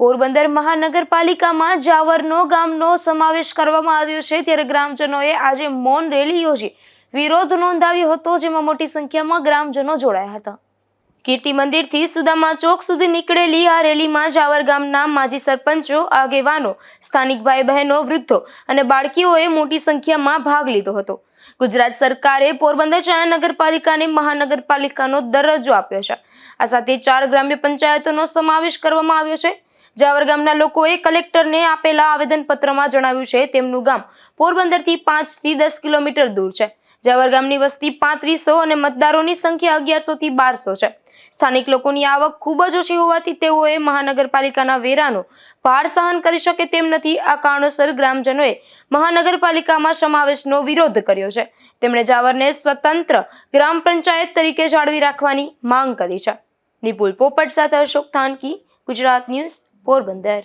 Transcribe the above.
પોરબંદર મહાનગરપાલિકામાં જાવરનો ગામનો સમાવેશ કરવામાં આવ્યો છે. ત્યારે ગ્રામજનોએ આજે મૌન રેલી યોજી. વિરોધ નોંધાવ્યો હતો, જેમાં મોટી સંખ્યામાં ગ્રામજનો જોડાયા હતા. કીર્તિ મંદિરથી સુદામા ચોક સુધી નીકળેલી આ રેલીમાં જાવર ગામના માજી સરપંચો, આગેવાનો, સ્થાનિક ભાઈ બહેનો વૃદ્ધો અને બાળકીઓએ મોટી સંખ્યામાં ભાગ લીધો હતો. ગુજરાત સરકારે પોરબંદર શહેર નગરપાલિકાને મહાનગરપાલિકાનો દરજ્જો આપ્યો છે. આ સાથે ચાર ગ્રામ્ય પંચાયતોનો સમાવેશ કરવામાં આવ્યો છે. જાવર ગામના લોકોએ કલેક્ટરને આપેલા આવેદનપત્રમાં જણાવ્યું છે, તેમનું ગામ પોરબંદરથી પાંચથી દસ કિલોમીટર દૂર છે. જાવર ગામની વસ્તી પાંત્રીસો અને મતદારોની સંખ્યા અગિયારસોથી બારસો છે. સ્થાનિક લોકોની આવક ખૂબ જ ઓછી હોવાથી તેઓએ મહાનગરપાલિકાના વેરાનો ભાર સહન કરી શકે તેમ નથી. આ કારણોસર ગ્રામજનોએ મહાનગરપાલિકામાં સમાવેશનો વિરોધ કર્યો છે. તેમણે જાવરને સ્વતંત્ર ગ્રામ પંચાયત તરીકે જાળવી રાખવાની માંગ કરી છે. નિપુલ પોપટ સાથે અશોક થાનકી, ગુજરાત ન્યૂઝ. પોરબંદર